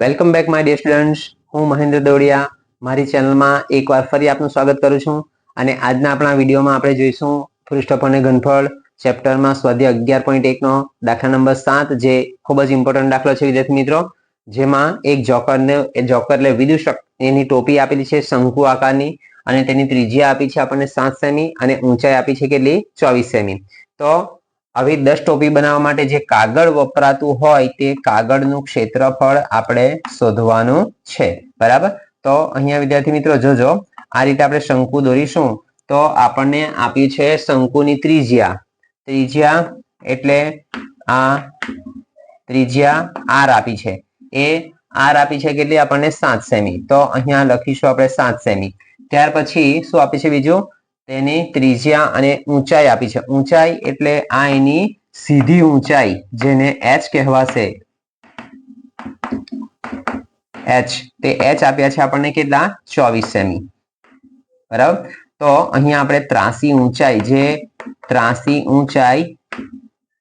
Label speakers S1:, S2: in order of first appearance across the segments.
S1: Welcome back my dear students હું મહેન્દ્ર દોડિયા મારી ચેનલમાં એકવાર ફરી આપનું સ્વાગત કરું છું અને આજના આપણા વિડીયોમાં આપણે જોઈશું પૃષ્ઠ અને ઘનફળ ચેપ્ટરમાં સ્વાધ્યાય અગિયાર પોઈન્ટ એકનો દાખલા નંબર સાત, જે ખૂબ જ ઇમ્પોર્ટન્ટ દાખલો છે, વિદ્યાર્થી મિત્રો. જેમાં એક જોકરને, એ જોકર એટલે વિદૂષક, એની ટોપી આપેલી છે શંકુ આકારની અને તેની ત્રિજ્યા આપી છે આપણને સાત સેમી અને ઊંચાઈ આપી છે કેટલી? ચોવીસ સેમી. તો આવી દસ ટોપી બનાવવા માટે જે કાગળ વપરાતું હોય તે કાગળનું ક્ષેત્રફળ આપણે શોધવાનું છે. બરાબર? તો અહીંયા વિદ્યાર્થી મિત્રો જોજો, આ રીતે આપણે શંકુ દોરીશું. તો આપણને આપ્યું છે શંકુની ત્રિજ્યા. ત્રિજ્યા એટલે આ ત્રિજ્યા આર આપી છે. એ આર આપી છે કેટલી? આપણને સાત સેમી. તો અહીંયા લખીશું આપણે સાત સેમી. ત્યાર પછી શું આપી છે બીજું? તેની ત્રિજ્યા અને ઊંચાઈ આપી છે. ઊંચાઈ એટલે આ એની સીધી ઊંચાઈ જેને એચ કહેવાશે. એચ તે એચ આપ્યા છે આપણને કેટલા? ચોવીસ સેમી. બરાબર? તો અહીંયા આપણે ત્રાસી ઊંચાઈ જે ત્રાસી ઊંચાઈ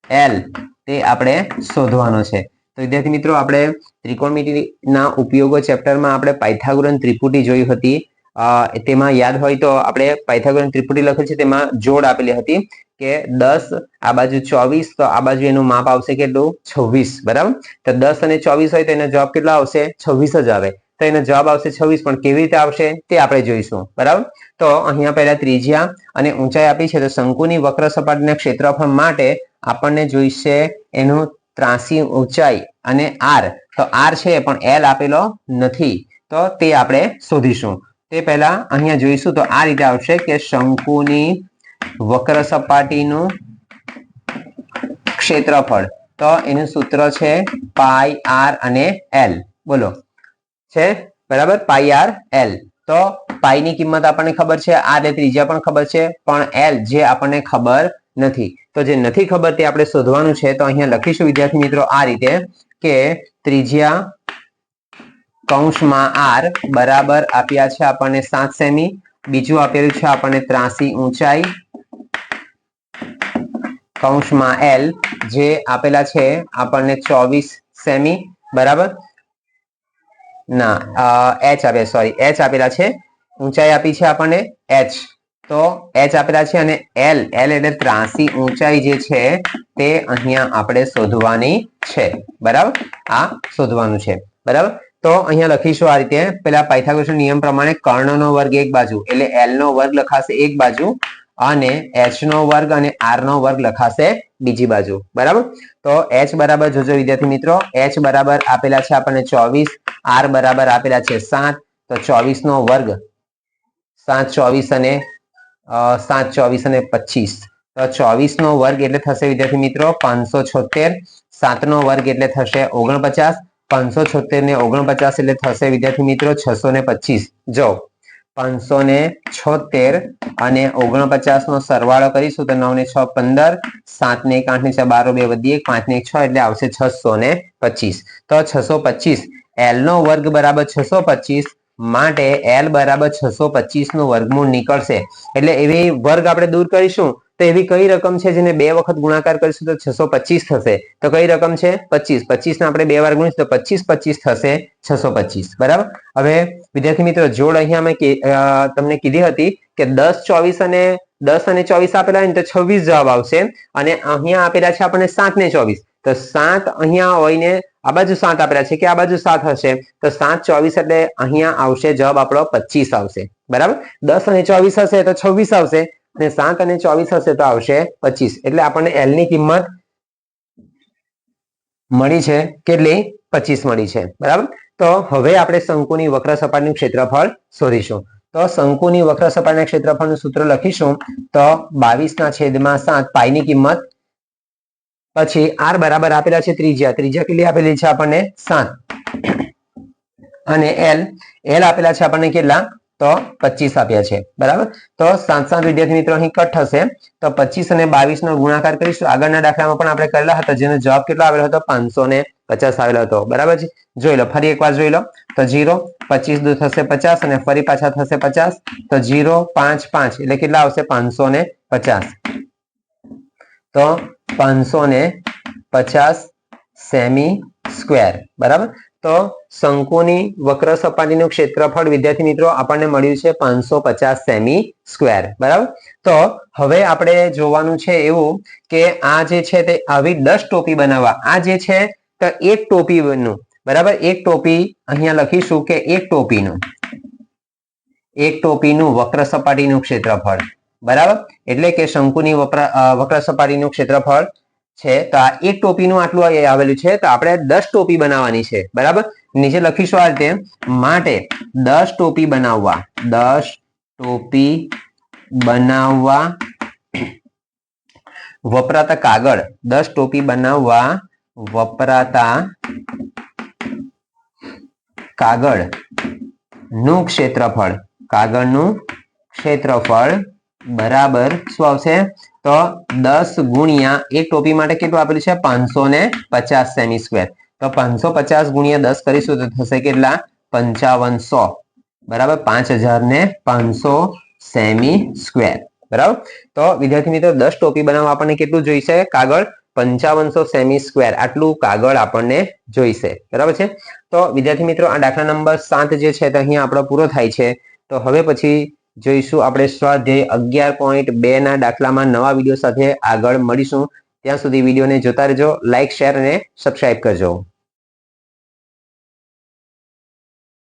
S1: એલ તે આપણે શોધવાનો છે. તો વિદ્યાર્થી મિત્રો, આપણે ત્રિકોણમિતિના ઉપયોગો ચેપ્ટરમાં આપણે પાયથાગોરન ત્રિપુટી જોઈ હતી. તેમાં યાદ હોય તો આપણે પાયથાગોરન ત્રિપુટી લખેલ છે, તેમાં જોડ આપેલી હતી કે દસ, આ બાજુ ચોવીસ, તો આ બાજુ એનું માપ આવશે કેટલું? છવ્વીસ, બરાબર? તો દસ અને ચોવીસ હોય તો એનો જવાબ કેટલો આવશે? છવ્વીસ જ આવે. તો એનો જવાબ આવશે છવ્વીસ, પણ કેવી રીતે આવશે? તે આપણે જોઈશું, બરાબર? તો અહીંયા પહેલા ત્રિજ્યા અને ઊંચાઈ આપી છે, તો શંકુની વક્ર સપાટીના ક્ષેત્રફળ માટે આપણને જોઈશે એનું ત્રાસી ઊંચાઈ અને આર તો આર છે, પણ એલ આપેલો નથી. તો તે આપણે શોધીશું. તે પહેલા અહીંયા જોઈશું તો આ રીતે આવશે કે શંકુની વક્ર સપાટીનું ક્ષેત્રફળ. તો એનું સૂત્ર છે પાઈ આર અને એલ. બોલો. છે? બરાબર? Pi R, L. તો પાઈ ની કિંમત આપણને ખબર છે. આર એટલે ત્રિજ્યા પણ ખબર છે. પણ એલ જે આપણને ખબર નથી. તો જે નથી ખબર તે આપણે શોધવાનું છે. તો અહીંયા લખીશું વિદ્યાર્થી મિત્રો આ રીતે કે ત્રિજ્યા કૌંસમાં આર બરાબર આપ્યા છે આપણને સાત સેમી. બીજું આપેલું છે આપણને ત્રાસી ઊંચાઈ. કૌંસમાં એલ જે આપેલા છે આપણને ચોવીસ સેમી. બરાબર? ના એચ આપે સોરી એચ આપેલા છે. ઊંચાઈ આપી છે આપણને એચ. તો એચ આપેલા છે અને એલ એલ એટલે ત્રાસી ઊંચાઈ જે છે તે અહીંયા આપણે શોધવાની છે. બરાબર? આ શોધવાનું છે. બરાબર? તો અહીંયા લખીશું આ રીતે. પેલા પાયથાગોરસ નિયમ પ્રમાણે કર્ણનો વર્ગ એક બાજુ, એટલે એલ નો વર્ગ લખાશે એક બાજુ અને એચ નો વર્ગ અને આર નો વર્ગ લખાશે બીજી બાજુ. બરાબર? તો એચ બરાબર, જોજો વિદ્યાર્થી મિત્રો એચ બરાબર આપેલા છે આપણને ચોવીસ આર બરાબર આપેલા છે સાત, તો ચોવીસ નો વર્ગ સાત, ચોવીસ અને સાત, ચોવીસ અને પચીસ. તો ચોવીસ નો વર્ગ એટલે થશે વિદ્યાર્થી મિત્રો પાંચસો છોતેર સાત નો વર્ગ એટલે થશે ઓગણપચાસ પાંચસો છોતેર ને ઓગણપચાસ એટલે થશે, વિદ્યાર્થી મિત્રો, છસો ને પચીસ. જો, પાંચસો ને છોતેર અને ઓગણપચાસ નો સરવાળો કરીશું તો નવ ને છ પંદર, સાત ને એક, આઠ ને છ બારો, બે વધી એક, પાંચ ને એક છ એટલે આવશે છસો ને પચીસ. તો છસો પચીસ એલ નો વર્ગ બરાબર છસો પચીસ માટે એલ બરાબર છસો પચીસનું વર્ગમૂળ નીકળશે. એટલે એવી વર્ગ આપણે દૂર કરીશું. તો એવી કઈ રકમ છે જેને બે વખત ગુણાકાર કરીશું તો છસો પચીસ થશે? તો કઈ રકમ છે? પચીસ. પચીસ ને આપણે બે વાર ગુણીશું તો પચીસ પચીસ થશે છસો પચીસ. બરાબર? હવે વિદ્યાર્થી મિત્રો, જોડ અહીંયા મેં કી- તમને કીધી હતી કે દસ, ચોવીસ અને દસ અને ચોવીસ આપેલા હોય તો છવ્વીસ જવાબ આવશે. અને અહીંયા આપેલા છે આપણને સાત ને ચોવીસ. તો સાત અહીંયા હોય ને આ બાજુ સાત આપેલા છે કે આ બાજુ સાત હશે? તો સાત, ચોવીસ એટલે અહીંયા આવશે જવાબ આપણો પચીસ આવશે. બરાબર? દસ અને ચોવીસ હશે તો છવ્વીસ આવશે. અને સાત અને ચોવીસ હશે તો આવશે પચીસ. એટલે આપણને એલની કિંમત મળી છે કેટલી? પચીસ મળી છે. બરાબર? તો હવે આપણે શંકુની વક્ર સપાટીનું ક્ષેત્રફળ શોધીશું. તો શંકુની વક્ર સપાટીના ક્ષેત્રફળનું સૂત્ર લખીશું તો બાવીસ ના છેદમાં સાત પાઈની કિંમત પછી આર બરાબર આપેલા છે ત્રિજ્યા. ત્રિજ્યા કેટલી આપેલી છે આપણને? સાત. અને એલ એલ આપેલા છે આપણને કેટલા? તો પચીસ આપ્યા છે બરાબર? તો સાત સાત વિદ્યાર્થી મિત્રો અહીં કટ થશે. તો પચીસ અને બાવીસ નો ગુણાકાર કરીશું. આગળના દાખલામાં પણ આપણે કરેલા હતા. જેનો જવાબ કેટલો આવેલો હતો? પાંચસો ને પચાસ આવેલો હતો. બરાબર છે? જોઈ લો, ફરી એકવાર જોઈ લો. તો જીરો, પચીસ દૂર થશે પચાસ અને ફરી પાછા થશે પચાસ. તો જીરો, પાંચ પાંચ. એટલે કેટલા આવશે? પાંચસો ને પચાસ. તો પાંચસો ને પચાસ સેમી સ્ક્વેર. બરાબર? તો શંકુની વક્ર સપાટીનું ક્ષેત્રફળ, વિદ્યાર્થી મિત્રો, આપણને મળ્યું છે પાંચસો પચાસ સેમી સ્ક્વેર, બરાબર? તો હવે આપણે જોવાનું છે એવું કે આ જે છે તે આવી દસ ટોપી બનાવવા. આ જે છે તો એક ટોપીનું, બરાબર? એક ટોપી અહીંયા લખીશું કે એક ટોપીનું. એક ટોપીનું વક્ર સપાટીનું ક્ષેત્રફળ, બરાબર? એટલે કે શંકુની વક્ર સપાટીનું ક્ષેત્રફળ છે. તો આ એક ટોપીનું આટલું આવેલું છે. તો આપણે દસ ટોપી બનાવવાની છે. બરાબર? નીચે લખીશું આ રીતે. માટે દસ ટોપી બનાવવા. દસ ટોપી બનાવવા. વપરાતા કાગળ. દસ ટોપી બનાવવા. વપરાતા કાગળ. નું ક્ષેત્રફળ. કાગળનું ક્ષેત્રફળ. બરાબર? શું આવશે? તો દસ ગુણ્યા એક ટોપી માટે કેટલું આપેલું છે? પાંચસો ને પચાસ સેમી સ્ક્વેર તો પાંચસો પચાસ ગુણ્યા દસ કરીશું તો થશે કેટલા? પંચાવનસો. બરાબર? પાંચ હજાર ને પાંચસો સેમી સ્ક્વેર બરાબર? તો વિદ્યાર્થી મિત્રો, દસ ટોપી બનાવવા આપણને કેટલું જોઈશે? કાગળ પંચાવનસો સેમી સ્ક્વેર આટલું કાગળ આપણને જોઈશે. બરાબર છે? તો વિદ્યાર્થી મિત્રો, આ દાખલા નંબર સાત જે છે તે અહીંયા આપણો પૂરો થાય છે. તો હવે પછી જોઈશું. આપણે સ્વાધ્યાય અગિયાર પોઈન્ટ બે ના દાખલામાં નવા વીડિયો સાથે આગળ મળીશું. ત્યાં સુધી વિડીયોને જોતા રહેજો લાઇક શેર અને સબસ્ક્રાઇબ કરજો.